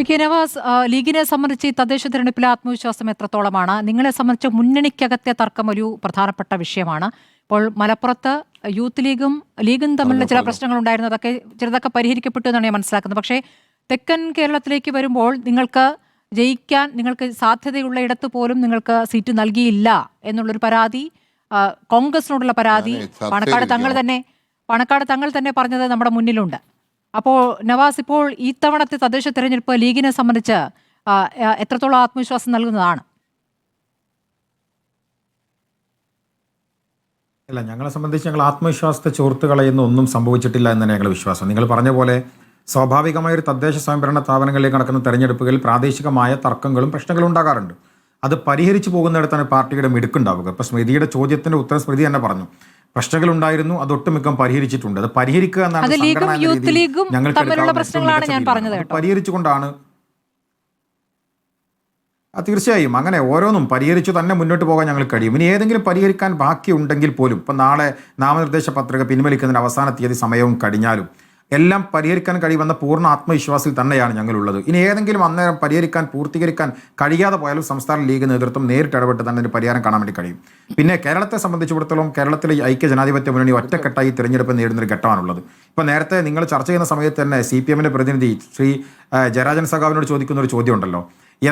P K Nawaz ലീഗിനെ സംബന്ധിച്ച് ഈ തദ്ദേശ തെരഞ്ഞെടുപ്പിലെ ആത്മവിശ്വാസം എത്രത്തോളമാണ്? നിങ്ങളെ സംബന്ധിച്ച് മുന്നണിക്കകത്തെ തർക്കം ഒരു പ്രധാനപ്പെട്ട വിഷയമാണ്. ഇപ്പോൾ മലപ്പുറത്ത് യൂത്ത് ലീഗും ലീഗും തമ്മിലുള്ള ചില പ്രശ്നങ്ങൾ ഉണ്ടായിരുന്നു അതൊക്കെ ചിലതൊക്കെ പരിഹരിക്കപ്പെട്ടു എന്നാണ് ഞാൻ മനസ്സിലാക്കുന്നത്. പക്ഷേ തെക്കൻ കേരളത്തിലേക്ക് വരുമ്പോൾ നിങ്ങൾക്ക് ജയിക്കാൻ നിങ്ങൾക്ക് സാധ്യതയുള്ള ഇടത്ത് പോലും നിങ്ങൾക്ക് സീറ്റ് നൽകിയില്ല എന്നുള്ളൊരു പരാതി കോൺഗ്രസിനോടുള്ള പരാതി പണക്കാട് തങ്ങൾ തന്നെ പണക്കാട് തങ്ങൾ തന്നെ പറഞ്ഞത് നമ്മുടെ മുന്നിലുണ്ട്. അപ്പോൾ നവാസ് ഇപ്പോൾ ഈ തവണത്തെ തദ്ദേശ തെരഞ്ഞെടുപ്പ് ലീഗിനെ സംബന്ധിച്ച് എത്രത്തോളം ആത്മവിശ്വാസം നൽകുന്നതാണ്? അല്ല ഞങ്ങളെ സംബന്ധിച്ച് ഞങ്ങൾ ആത്മവിശ്വാസത്തെ ചോർത്ത് കളയുന്ന ഒന്നും സംഭവിച്ചിട്ടില്ല എന്നാണ് ഞങ്ങൾ വിശ്വാസം. നിങ്ങൾ പറഞ്ഞ പോലെ സ്വാഭാവികമായ ഒരു തദ്ദേശ സ്വയംഭരണ സ്ഥാപനങ്ങളിലേക്ക് നടക്കുന്ന തെരഞ്ഞെടുപ്പുകളിൽ പ്രാദേശികമായ തർക്കങ്ങളും പ്രശ്നങ്ങളും ഉണ്ടാകാറുണ്ട്. അത് പരിഹരിച്ചു പോകുന്നിടത്താണ് പാർട്ടിയുടെ മിടുക്കുണ്ടാവുക. ഇപ്പൊ സ്മൃതിയുടെ ചോദ്യത്തിന്റെ ഉത്തരം സ്മൃതി തന്നെ പറഞ്ഞു. പ്രശ്നങ്ങൾ ഉണ്ടായിരുന്നു അത് ഒട്ടുമിക്കം പരിഹരിച്ചിട്ടുണ്ട്. അത് പരിഹരിക്കുക എന്നാണ്. പരിഹരിച്ചുകൊണ്ടാണ് തീർച്ചയായും അങ്ങനെ ഓരോന്നും പരിഹരിച്ചു തന്നെ മുന്നോട്ട് പോകാൻ ഞങ്ങൾ കഴിയും. ഇനി ഏതെങ്കിലും പരിഹരിക്കാൻ ബാക്കിയുണ്ടെങ്കിൽ പോലും ഇപ്പം നാളെ നാമനിർദ്ദേശ പത്രിക പിൻവലിക്കുന്നതിന് അവസാന തീയതി സമയവും കഴിഞ്ഞാലും എല്ലാം പരിഹരിക്കാൻ കഴിയുമെന്ന പൂർണ ആത്മവിശ്വാസത്തിൽ തന്നെയാണ് ഞങ്ങളുള്ളത്. ഇനി ഏതെങ്കിലും അന്നേരം പരിഹരിക്കാൻ പൂർത്തീകരിക്കാൻ കഴിയാതെ പോയാലും സംസ്ഥാന ലീഗ് നേതൃത്വം നേരിട്ട് ഇടപെട്ട് തന്നെ ഒരു പരിഹാരം കാണാൻ വേണ്ടി കഴിയും. പിന്നെ കേരളത്തെ സംബന്ധിച്ചിടത്തോളം കേരളത്തിലെ ഐക്യ ജനാധിപത്യ മുന്നണി ഒറ്റക്കെട്ടായി തിരഞ്ഞെടുപ്പ് നേരിടുന്ന ഒരു ഘട്ടമാണുള്ളത്. ഇപ്പോൾ നേരത്തെ നിങ്ങൾ ചർച്ച ചെയ്യുന്ന സമയത്ത് തന്നെ സി പി എമ്മിന്റെ പ്രതിനിധി ശ്രീ ജയരാജൻ സഖാവിനോട് ചോദിക്കുന്ന ഒരു ചോദ്യമുണ്ടല്ലോ.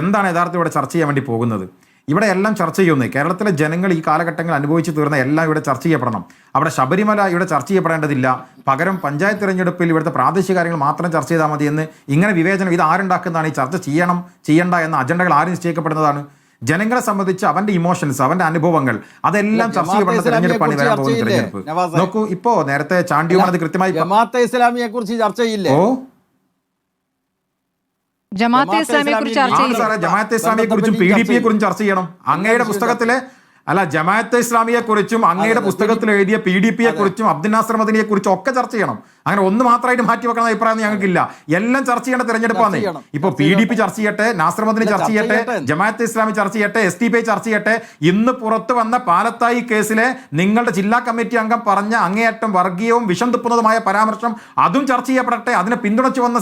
എന്താണ് യഥാർത്ഥം ഇവിടെ ചർച്ച ചെയ്യാൻ വേണ്ടി പോകുന്നത്? ഇവിടെ എല്ലാം ചർച്ച ചെയ്യുന്നത് കേരളത്തിലെ ജനങ്ങൾ ഈ കാലഘട്ടങ്ങൾ അനുഭവിച്ചു തീർന്ന എല്ലാം ഇവിടെ ചർച്ച ചെയ്യപ്പെടണം. അവിടെ ശബരിമല ഇവിടെ ചർച്ച ചെയ്യപ്പെടേണ്ടതില്ല. പകരം പഞ്ചായത്ത് തിരഞ്ഞെടുപ്പിൽ ഇവിടുത്തെ പ്രാദേശിക കാര്യങ്ങൾ മാത്രം ചർച്ച ചെയ്താൽ മതി എന്ന് ഇങ്ങനെ വിവേചനം ഇത് ആരുണ്ടാക്കുന്നതാണ്? ഈ ചർച്ച ചെയ്യണം ചെയ്യണ്ട എന്ന അജണ്ടകൾ ആര് നിശ്ചയിക്കപ്പെടുന്നതാണ്? ജനങ്ങളെ സംബന്ധിച്ച് അവന്റെ ഇമോഷൻസ് അവന്റെ അനുഭവങ്ങൾ അതെല്ലാം ചർച്ച ചെയ്യപ്പെടുന്ന തെരഞ്ഞെടുപ്പാണ് വരാൻ പോകുന്ന തെരഞ്ഞെടുപ്പ്. നോക്കൂ ഇപ്പോ നേരത്തെ ചാണ്ടിയുമാണ് അത് കൃത്യമായി ഇസ്ലാമിയെ കുറിച്ച് ചർച്ച ചെയ്യില്ലേ? ഓ ജമാഅത്തെ ഇസ്ലാമിയെ കുറിച്ച് ചർച്ച ജമാഅത്തെ ഇസ്ലാമിയെ കുറിച്ചും പി ഡി പിയെ കുറിച്ചും ചർച്ച ചെയ്യണം. അങ്ങയുടെ പുസ്തകത്തിലെ അല്ല ജമാഅത്തെ ഇസ്ലാമിയെ കുറിച്ചും അങ്ങയുടെ പുസ്തകത്തിൽ എഴുതിയ പി ഡി പിയെ കുറിച്ചും അബ്ദുൽ നാസർ മദിനിയെ കുറിച്ചും ഒക്കെ ചർച്ച ചെയ്യണം. അങ്ങനെ ഒന്ന് മാത്രമായിട്ട് മാറ്റി വെക്കണം അഭിപ്രായം ഞങ്ങൾക്കില്ല എല്ലാം ചർച്ച ചെയ്യേണ്ട തിരഞ്ഞെടുപ്പാണ്. ഇപ്പൊ പി ഡി പി ചർച്ച ചെയ്യട്ടെ നാസർ മദിനി ചർച്ച ചെയ്യട്ടെ ജമാഅത്ത് ഇസ്ലാമി ചർച്ച ചെയ്യട്ടെ എസ് ടി പി ചർച്ച ചെയ്യട്ടെ. ഇന്ന് പുറത്തു വന്ന പാലത്തായി കേസിലെ നിങ്ങളുടെ ജില്ലാ കമ്മിറ്റി അംഗം പറഞ്ഞ അങ്ങേയറ്റം വർഗീയവും വിഷം തുപ്പുന്നതുമായ പരാമർശം അതും ചർച്ച ചെയ്യപ്പെടട്ടെ. അതിനെ പിന്തുണച്ചു വന്ന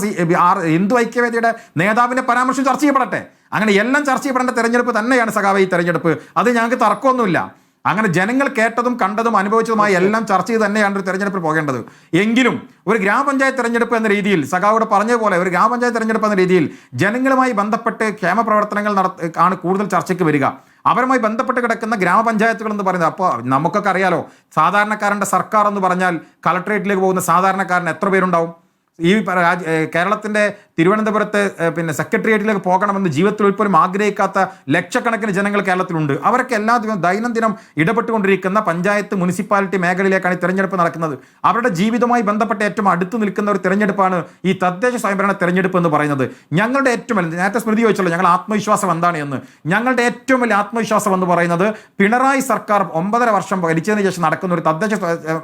ഹിന്ദു ഐക്യവേദിയുടെ നേതാവിന്റെ പരാമർശം ചർച്ച ചെയ്യപ്പെടട്ടെ. അങ്ങനെ എല്ലാം ചർച്ച ചെയ്യപ്പെടേണ്ട തെരഞ്ഞെടുപ്പ് തന്നെയാണ് സഖാവ് ഈ തെരഞ്ഞെടുപ്പ്. അത് ഞങ്ങൾക്ക് തർക്കമൊന്നുമില്ല. അങ്ങനെ ജനങ്ങൾ കേട്ടതും കണ്ടതും അനുഭവിച്ചതുമായ എല്ലാം ചർച്ച ചെയ്ത് തന്നെയാണ് ഒരു തെരഞ്ഞെടുപ്പിൽ പോകേണ്ടത്. എങ്കിലും ഒരു ഗ്രാമപഞ്ചായത്ത് തെരഞ്ഞെടുപ്പ് എന്ന രീതിയിൽ സഖാവിടെ പറഞ്ഞ പോലെ ഒരു ഗ്രാമപഞ്ചായത്ത് തെരഞ്ഞെടുപ്പ് എന്ന രീതിയിൽ ജനങ്ങളുമായി ബന്ധപ്പെട്ട് ക്ഷേമ പ്രവർത്തനങ്ങൾ നട ആണ് കൂടുതൽ ചർച്ചയ്ക്ക് വരിക. അവരുമായി ബന്ധപ്പെട്ട് കിടക്കുന്ന ഗ്രാമപഞ്ചായത്തുകൾ എന്ന് പറയുന്നത് അപ്പോൾ നമുക്കൊക്കെ അറിയാലോ സാധാരണക്കാരന്റെ സർക്കാർ എന്ന് പറഞ്ഞാൽ കളക്ടറേറ്റിലേക്ക് പോകുന്ന സാധാരണക്കാരൻ എത്ര പേരുണ്ടാവും? ഈ കേരളത്തിന്റെ കേരളത്തിന്റെ തിരുവനന്തപുരത്ത് പിന്നെ സെക്രട്ടേറിയറ്റിലേക്ക് പോകണമെന്ന് ജീവിതത്തിൽ ഒരിക്കലും ആഗ്രഹിക്കാത്ത ലക്ഷക്കണക്കിന് ജനങ്ങൾ കേരളത്തിലുണ്ട്. അവരൊക്കെ എല്ലാ ദിവസവും ദൈനംദിനം ഇടപെട്ടുകൊണ്ടിരിക്കുന്ന പഞ്ചായത്ത് മുനിസിപ്പാലിറ്റി മേഖലയിലേക്കാണ് ഈ തെരഞ്ഞെടുപ്പ് നടക്കുന്നത്. അവരുടെ ജീവിതവുമായി ബന്ധപ്പെട്ട ഏറ്റവും അടുത്ത് നിൽക്കുന്ന ഒരു തെരഞ്ഞെടുപ്പാണ് ഈ തദ്ദേശ സ്വയംഭരണ തെരഞ്ഞെടുപ്പ് എന്ന് പറയുന്നത്. ഞങ്ങളുടെ ഏറ്റവും വലിയ നേരത്തെ സ്മൃതി ചോദിച്ചല്ലോ ഞങ്ങൾ ആത്മവിശ്വാസം എന്താണ് എന്ന്. ഞങ്ങളുടെ ഏറ്റവും വലിയ ആത്മവിശ്വാസം എന്ന് പറയുന്നത് പിണറായി സർക്കാർ ഒമ്പതര വർഷം ഭരിച്ചതിന് ശേഷം നടക്കുന്ന ഒരു തദ്ദേശ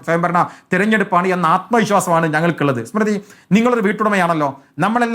സ്വയംഭരണ തെരഞ്ഞെടുപ്പാണ് എന്ന ആത്മവിശ്വാസമാണ് ഞങ്ങൾക്കുള്ളത്. സ്മൃതി നിങ്ങളൊരു വീട്ടുടമയാണല്ലോ.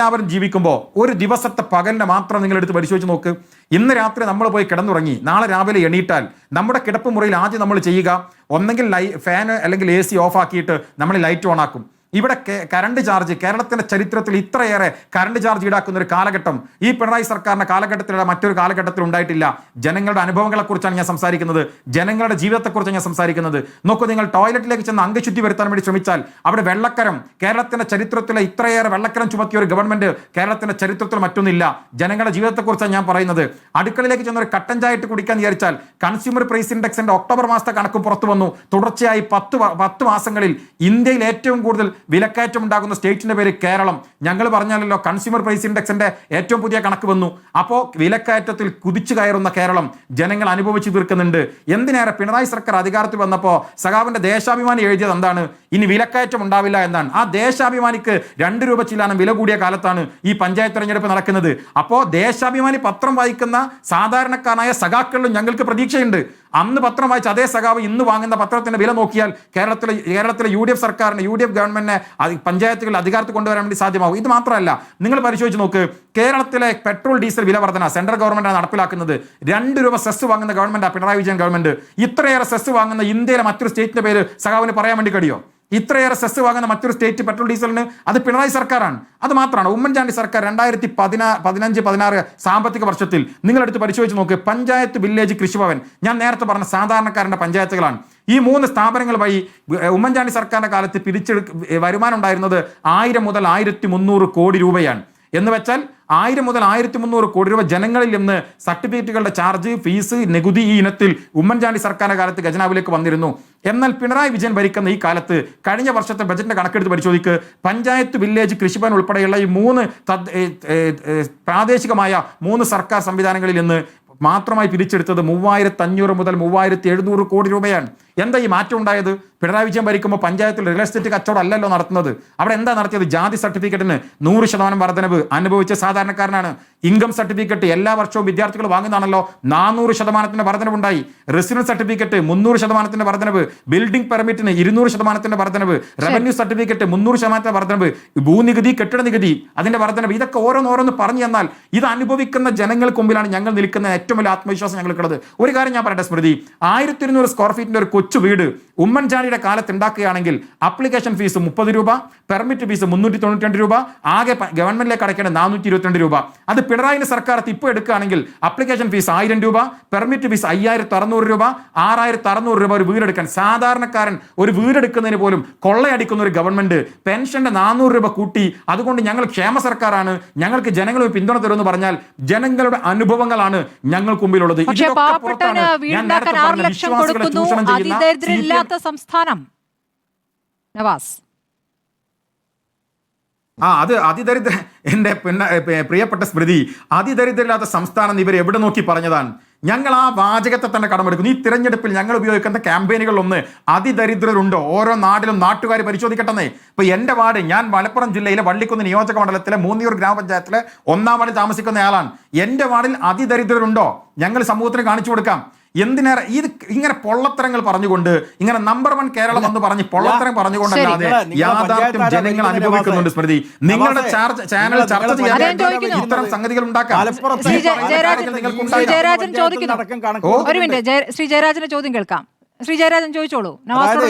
നമ്മളെല്ലാവരും ജീവിക്കുമ്പോൾ ഒരു ദിവസത്തെ പകലിനെ മാത്രം നിങ്ങൾ എടുത്ത് പരിശോധിച്ച് നോക്ക്. ഇന്ന് രാത്രി നമ്മൾ പോയി കിടന്നുറങ്ങി. നാളെ രാവിലെ എണീറ്റാൽ നമ്മുടെ കിടപ്പ് മുറിയിൽ ആദ്യം നമ്മൾ ചെയ്യുക ഒന്നെങ്കിൽ ലൈ ഫാൻ അല്ലെങ്കിൽ എ സി ഓഫ് ആക്കിയിട്ട് നമ്മൾ ലൈറ്റ് ഓൺ ആക്കും. ഇവിടെ കറണ്ട് ചാർജ് കേരളത്തിന്റെ ചരിത്രത്തിൽ ഇത്രയേറെ കറണ്ട് ചാർജ് ഈടാക്കുന്ന ഒരു കാലഘട്ടം. ഈ പിണറായി സർക്കാരിന്റെ കാലഘട്ടത്തിലുള്ള മറ്റൊരു കാലഘട്ടത്തിൽ ഉണ്ടായിട്ടില്ല. ജനങ്ങളുടെ അനുഭവങ്ങളെ കുറിച്ചാണ് ഞാൻ സംസാരിക്കുന്നത്. ജനങ്ങളുടെ ജീവിതത്തെക്കുറിച്ചാണ് ഞാൻ സംസാരിക്കുന്നത്. നോക്കൂ നിങ്ങൾ ടോയ്ലറ്റിലേക്ക് ചെന്ന് അംഗശുദ്ധി വരുത്താൻ വേണ്ടി ശ്രമിച്ചാൽ അവിടെ വെള്ളക്കരം കേരളത്തിന്റെ ചരിത്രത്തിലെ ഇത്രയേറെ വെള്ളക്കരം ചുമത്തിയ ഒരു ഗവൺമെന്റ് കേരളത്തിന്റെ ചരിത്രത്തിൽ മറ്റൊന്നില്ല. ജനങ്ങളുടെ ജീവിതത്തെക്കുറിച്ചാണ് ഞാൻ പറയുന്നത്. അടുക്കളയിലേക്ക് ചെന്ന് ഒരു കട്ടൻ ചായ ഇട്ട് കുടിക്കാൻ വിചാരിച്ചാൽ കൺസ്യൂമർ പ്രൈസ് ഇൻഡെക്സിന്റെ ഒക്ടോബർ മാസത്തെ കണക്കും പുറത്തു വന്നു. തുടർച്ചയായി പത്ത് പത്ത് മാസങ്ങളിൽ ഇന്ത്യയിൽ ഏറ്റവും കൂടുതൽ വിലക്കയറ്റം ഉണ്ടാകുന്ന സ്റ്റേറ്റിന്റെ പേര് കേരളം. ഞങ്ങൾ പറഞ്ഞാലല്ലോ കൺസ്യൂമർ പ്രൈസ് ഇൻഡെക്സിന്റെ ഏറ്റവും പുതിയ കണക്ക് വന്നു. അപ്പോൾ വിലക്കയറ്റത്തിൽ കുതിച്ചു കയറുന്ന കേരളം ജനങ്ങൾ അനുഭവിച്ചു തീർക്കുന്നുണ്ട്. എന്തിനേറെ പിണറായി സർക്കാർ അധികാരത്തിൽ വന്നപ്പോൾ സഖാവിന്റെ ദേശാഭിമാനി എഴുതിയത് എന്താണ്? ഇനി വിലക്കയറ്റം ഉണ്ടാവില്ല എന്നാണ്. ആ ദേശാഭിമാനിക്ക് രണ്ട് രൂപ ചില്ലാനം വില കൂടിയ കാലത്താണ് ഈ പഞ്ചായത്ത് തെരഞ്ഞെടുപ്പ് നടക്കുന്നത്. അപ്പോൾ ദേശാഭിമാനി പത്രം വായിക്കുന്ന സാധാരണക്കാരനായ സഖാക്കളിലും ഞങ്ങൾക്ക് പ്രതീക്ഷയുണ്ട്. അന്ന് പത്രം വായിച്ച അതേ സഖാവ് ഇന്ന് വാങ്ങുന്ന പത്രത്തിന്റെ വില നോക്കിയാൽ കേരളത്തിലെ കേരളത്തിലെ യു ഡി എഫ് സർക്കാരിന് യു ഡി എഫ് ഗവൺമെന്റിനെ പഞ്ചായത്തുകളിൽ അധികാരത്തിൽ കൊണ്ടുവരാൻ വേണ്ടി സാധ്യമാകും. ഇത് മാത്രമല്ല നിങ്ങൾ പരിശോധിച്ച് നോക്ക് കേരളത്തിലെ പെട്രോൾ ഡീസൽ വില വർധന സെൻട്രൽ ഗവൺമെന്റാണ് നടപ്പിലാക്കുന്നത് രണ്ട് രൂപ സെസ് വാങ്ങുന്ന ഗവൺമെന്റ് പിണറായി വിജയൻ ഗവൺമെന്റ്. ഇത്രയേറെ സെസ് വാങ്ങുന്ന ഇന്ത്യയിലെ മറ്റൊരു സ്റ്റേറ്റിന്റെ പേര് സഖാവിന് പറയാൻ വേണ്ടി കഴിയോ? ഇത്രയേറെ സെസ് വാങ്ങുന്ന മറ്റൊരു സ്റ്റേറ്റ് പെട്രോൾ ഡീസലിന് അത് പിണറായി സർക്കാരാണ്. അത് മാത്രമാണ് ഉമ്മൻചാണ്ടി സർക്കാർ രണ്ടായിരത്തി പതിനാ പതിനഞ്ച് പതിനാറ് സാമ്പത്തിക വർഷത്തിൽ നിങ്ങളെടുത്ത് പരിശോധിച്ച് നോക്ക്. പഞ്ചായത്ത് വില്ലേജ് കൃഷിഭവൻ. ഞാൻ നേരത്തെ പറഞ്ഞ സാധാരണക്കാരന്റെ പഞ്ചായത്തുകളാണ്. ഈ മൂന്ന് സ്ഥാപനങ്ങൾ വഴി ഉമ്മൻചാണ്ടി സർക്കാരിന്റെ കാലത്ത് പിരിച്ചെടു വരുമാനം ഉണ്ടായിരുന്നത് ആയിരം മുതൽ ആയിരത്തി കോടി രൂപയാണ്. എന്ന് വെച്ചാൽ ആയിരം മുതൽ ആയിരത്തി മുന്നൂറ് കോടി രൂപ ജനങ്ങളിൽ നിന്ന് സർട്ടിഫിക്കറ്റുകളുടെ ചാർജ് ഫീസ് നികുതി ഈ ഇനത്തിൽ ഉമ്മൻചാണ്ടി സർക്കാരിന്റെ കാലത്ത് ഖജനാവിലേക്ക് വന്നിരുന്നു. എന്നാൽ പിണറായി വിജയൻ ഭരിക്കുന്ന ഈ കാലത്ത് കഴിഞ്ഞ വർഷത്തെ ബജറ്റിന്റെ കണക്കെടുത്ത് പരിശോധിക്ക് പഞ്ചായത്ത് വില്ലേജ് കൃഷിഭവൻ ഉൾപ്പെടെയുള്ള ഈ മൂന്ന് പ്രാദേശികമായ മൂന്ന് സർക്കാർ സംവിധാനങ്ങളിൽ നിന്ന് മാത്രമായി പിരിച്ചെടുത്തത് മൂവായിരത്തി അഞ്ഞൂറ് മുതൽ മൂവായിരത്തി എഴുന്നൂറ് കോടി രൂപയാണ്. എന്താ ഈ മാറ്റം ഉണ്ടായത്? പിണറായി വിജയൻ ഭരിക്കുമ്പോൾ പഞ്ചായത്തിൽ റിയൽ എസ്റ്റേറ്റ് കച്ചവടം അല്ലല്ലോ നടത്തുന്നത്. അവിടെ എന്താ നടത്തിയത്? ജാതി സർട്ടിഫിക്കറ്റിന് നൂറ് ശതമാനം വർധനവ് അനുഭവിച്ച സാധാരണക്കാരനാണ്. ഇൻകം സർട്ടിഫിക്കറ്റ് എല്ലാ വർഷവും വിദ്യാർത്ഥികൾ വാങ്ങുന്നതാണല്ലോ. നാനൂറ് ശതമാനത്തിന്റെ വർധനവുണ്ടായി. റെസിഡൻസ് സർട്ടിഫിക്കറ്റ് മുന്നൂറ് ശതമാനത്തിന്റെ വർധനവ്. ബിൽഡിംഗ് പെർമിറ്റിന് ഇരുന്നൂറ് ശതമാനത്തിന്റെ വർധനവ്. റവന്യൂ സർട്ടിഫിക്കറ്റ് മുന്നൂറ് ശതമാനത്തിന്റെ വർധനവ്. ഭൂനികുതി കെട്ടിട നികുതി അതിന്റെ വർധനവ്. ഇതൊക്കെ ഓരോന്നോരോന്ന് പറഞ്ഞു തന്നാൽ ഇത് അനുഭവിക്കുന്ന ജനങ്ങൾക്ക് മുമ്പിലാണ് ഞങ്ങൾ നിൽക്കുന്ന ഏറ്റവും വലിയ ആത്മവിശ്വാസം ഞങ്ങൾക്കുള്ളത്. ഒരു കാര്യം ഞാൻ പറയട്ടെ സ്മൃതി. ആയിരത്തി ഇരുന്നൂറ് സ്ക്വയർ ഫീറ്റിന്റെ ഒരു കൊച്ചു വീട് ഉമ്മൻചാണ്ടിയുടെ കാലത്ത് ഉണ്ടാക്കുകയാണെങ്കിൽ അപ്ലിക്കേഷൻ ഫീസ് മുപ്പത് രൂപ പെർമിറ്റ് ഫീസ് മുന്നൂറ്റി തൊണ്ണൂറ്റി രൂപ ആകെ ഗവൺമെന്റിലേക്ക് അടയ്ക്കേണ്ട നാനൂറ്റി ഇരുപത്തിരണ്ട് രൂപ. അത് പിണറായിന്റെ സർക്കാർ ഇപ്പോൾ എടുക്കുകയാണെങ്കിൽ അപ്ലിക്കേഷൻ ഫീസ് ആയിരം രൂപ പെർമിറ്റ് ഫീസ് അയ്യായിരത്തി അറുന്നൂറ് രൂപ ആറായിരത്തി അറുന്നൂറ് രൂപ ഒരു വീടെടുക്കാൻ സാധാരണക്കാരൻ ഒരു വീടെടുക്കുന്നതിന് പോലും കൊള്ളയടിക്കുന്ന ഒരു ഗവൺമെന്റ് പെൻഷന്റെ നാനൂറ് രൂപ കൂട്ടി അതുകൊണ്ട് ഞങ്ങൾ ക്ഷേമ സർക്കാരാണ്. ഞങ്ങൾക്ക് ജനങ്ങൾ പിന്തുണ തരുമെന്ന് പറഞ്ഞാൽ ജനങ്ങളുടെ അനുഭവങ്ങളാണ് ഞങ്ങൾക്ക് മുമ്പിലുള്ളത്. ഇതൊക്കെ പുറത്താണ്. ഞാൻ നേരത്തെ പറഞ്ഞ വിശ്വാസികളെ ചൂഷണം ചെയ്യുന്ന സംസ്ഥാനം നവാസ്. ആ അത് അതിദരിദ്ര എന്റെ പിന്നെ പ്രിയപ്പെട്ട സ്മൃതി അതിദരിദ്രമില്ലാത്ത സംസ്ഥാനം ഇവർ എവിടെ നോക്കി പറഞ്ഞതാണ്? ഞങ്ങൾ ആ വാചകത്തെ തന്നെ കടമെടുക്കുന്നു. ഈ തിരഞ്ഞെടുപ്പിൽ ഞങ്ങൾ ഉപയോഗിക്കുന്ന ക്യാമ്പയിനുകളിലൊന്ന് അതിദരിദ്രരുണ്ടോ. ഓരോ നാട്ടിലും നാട്ടുകാർ പരിശോധിക്കട്ടെ ഇപ്പൊ എന്റെ വാർഡ് ഞാൻ മലപ്പുറം ജില്ലയിലെ വള്ളിക്കുന്ന് നിയോജക മണ്ഡലത്തിലെ മൂന്നിയൂർ ഗ്രാമപഞ്ചായത്തിലെ ഒന്നാം വാർഡിൽ താമസിക്കുന്ന ആളാണ്. എന്റെ വാർഡിൽ അതിദരിദ്രരുണ്ടോ? ഞങ്ങൾ സമൂഹത്തിന് കാണിച്ചു കൊടുക്കാം. എന്തിനേറെ ഇത് ഇങ്ങനെ പൊള്ളത്തരങ്ങൾ പറഞ്ഞുകൊണ്ട് ഇങ്ങനെ നമ്പർ വൺ കേരളം എന്ന് പറഞ്ഞ് പൊള്ളത്തരം പറഞ്ഞുകൊണ്ടല്ലാതെ യാഥാർത്ഥ്യം ജനങ്ങൾ അനുഭവിക്കുന്നുണ്ട് സ്മൃതി. നിങ്ങളുടെ ചാർജ് ചാനൽ ചർച്ച ചെയ്യാൻ ഇത്തരം സംഗതികൾ ഉണ്ടാക്കാം. ഒരു മിനിറ്റ്. ശ്രീ ജയരാജന്റെ ചോദ്യം കേൾക്കാം. ശ്രീ ജയരാജൻ ചോദിച്ചോളൂ.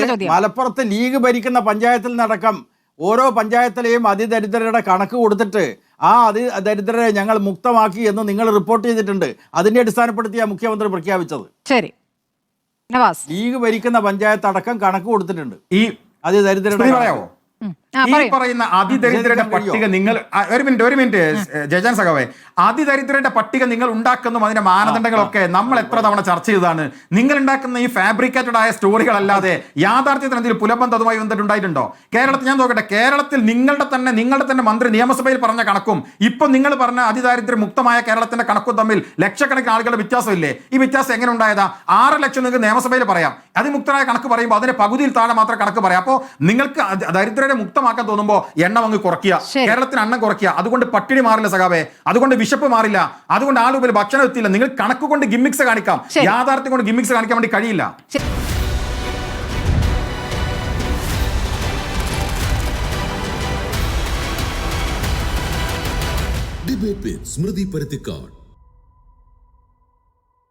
ചോദ്യം. മലപ്പുറത്ത് ലീഗ് ഭരിക്കുന്ന പഞ്ചായത്തിൽ നടക്കം ഓരോ പഞ്ചായത്തിലെയും അതിദരിദ്രരുടെ കണക്ക് കൊടുത്തിട്ട് ആ അതി ദരിദ്രരെ ഞങ്ങൾ മുക്തമാക്കി എന്ന് നിങ്ങൾ റിപ്പോർട്ട് ചെയ്തിട്ടുണ്ട്. അതിന്റെ അടിസ്ഥാനപ്പെടുത്തിയാണ് മുഖ്യമന്ത്രി പ്രഖ്യാപിച്ചത്. ശരി. ലീഗ് ഭരിക്കുന്ന പഞ്ചായത്ത് അടക്കം കണക്ക് കൊടുത്തിട്ടുണ്ട്. ഈ അത് സ്മൃതി ഈ പറയുന്ന അതിദരിദ്രരുടെ പട്ടിക നിങ്ങൾ ഒരു മിനിറ്റ് ഒരു മിനിറ്റ് ജയജാൻ സഖാവേ. അതിദരിദ്രരുടെ പട്ടിക നിങ്ങൾ ഉണ്ടാക്കുന്നതും അതിന്റെ മാനദണ്ഡങ്ങളൊക്കെ നമ്മൾ എത്ര തവണ ചർച്ച ചെയ്തതാണ്. നിങ്ങൾ ഉണ്ടാക്കുന്ന ഈ ഫാബ്രിക്കേറ്റഡ് ആയ സ്റ്റോറികളല്ലാതെ യാഥാർത്ഥ്യത്തിന് എന്തെങ്കിലും പുലബന്ധം അതുമായി ബന്ധപ്പെട്ടുണ്ടായിട്ടുണ്ടോ കേരളത്തിൽ ഞാൻ നോക്കട്ടെ കേരളത്തിൽ നിങ്ങളുടെ തന്നെ നിങ്ങളുടെ തന്നെ മന്ത്രി നിയമസഭയിൽ പറഞ്ഞ കണക്കും ഇപ്പൊ നിങ്ങൾ പറഞ്ഞ അതിദാരിദ്ര്യ മുക്തമായ കേരളത്തിന്റെ കണക്കും തമ്മിൽ ലക്ഷക്കണക്കിന് ആളുകളുടെ വ്യത്യാസമില്ലേ? ഈ വ്യത്യാസം എങ്ങനെ ഉണ്ടായതാ? ആറ് ലക്ഷം നിങ്ങൾക്ക് നിയമസഭയിൽ പറയാം. അതിമുക്തരായ കണക്ക് പറയുമ്പോൾ അതിന്റെ പകുതിയിൽ താഴെ മാത്രം കണക്ക് പറയാം. അപ്പോൾ നിങ്ങൾക്ക് ദരിദ്രരെ മുക്തമാക്കാൻ തോന്നുമ്പോൾ എണ്ണം അങ്ങ് കുറയ്ക്കുക. കേരളത്തിന് എണ്ണം കുറയ്ക്കുക. അതുകൊണ്ട് പട്ടിണി മാറില്ല സഖാവേ. അതുകൊണ്ട് വിശപ്പ് മാറില്ല. അതുകൊണ്ട് ആളുകൾ ഭക്ഷണം എത്തില്ല നിങ്ങൾ കണക്ക് കൊണ്ട് ഗിമ്മിക്സ് കാണിക്കാം. യാഥാർത്ഥ്യം കൊണ്ട് ഗിമ്മിക്സ് കാണിക്കാൻ വേണ്ടി കഴിയില്ല. ഡിബേറ്റ് സ്മൃതി പരുത്തിക്കാട്